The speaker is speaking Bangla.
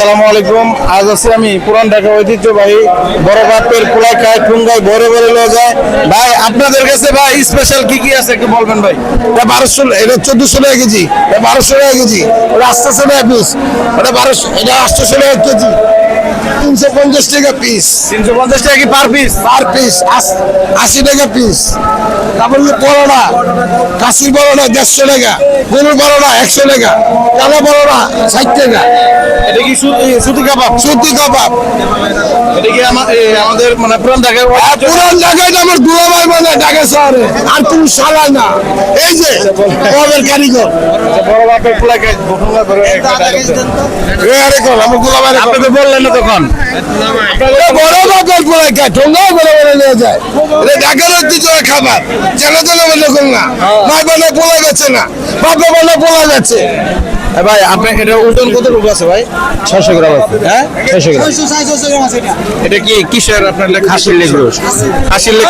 আসসালামু আলাইকুম। আজ আছি আমি পুরান ঢাকা ঐতিহ্যবাহী বড় বাপের পোলাই খায় টুঙ্গায় ভরে ভরে লয়ে যায় ভাই, আপনাদের কাছে ভাই স্পেশাল কি কি আছে একটু বলবেন ভাই? এটা বারোশো, এটা চোদ্দশো টাকা কেজি, এটা বারোশো টাকা কেজি। ওটা আটশোশো টাকা পিস ওটা বারোশো, এটা আটশোশো টাকা কেজি। তিনশো পঞ্চাশ টাকা পিস তিনশো পঞ্চাশ টাকা কি পার পিস পার পিস আশি টাকা পিস তারপর বড়টা কাশির বড়োটা দেড়শো টাকা গরুর বড়টা একশো টাকা কালো বড়টা ষাট টাকা। এটা কি সুতি কাবাব? সত্যি কাবাব। আমাদের মানে পুরান পুরান ঢাকায় আমার দুলাভাই মানে ঢাকা শহরে। আর না। এই যে কবের কারিগর। বড় বাপের। এ আরে কল আমার দুলাভাই আপনি তো বললেন না তখন। বড় বাপের বড় নিয়ে যায়। এটা ঢাকার ঐতিহ্য খাবার। যেন তেন বলে না। মাই বলে পোলা গেছে না। বাপে বলে পোলা গেছে। ভাই আপনার এটা ওজন কতটুকু আছে ভাই? ছয়শো গ্রাম আছে হ্যাঁ? ছয়শো গ্রাম। এটা। কি কিসের আপনার লেখ হাসির লেগ রোজ হাসির লেগ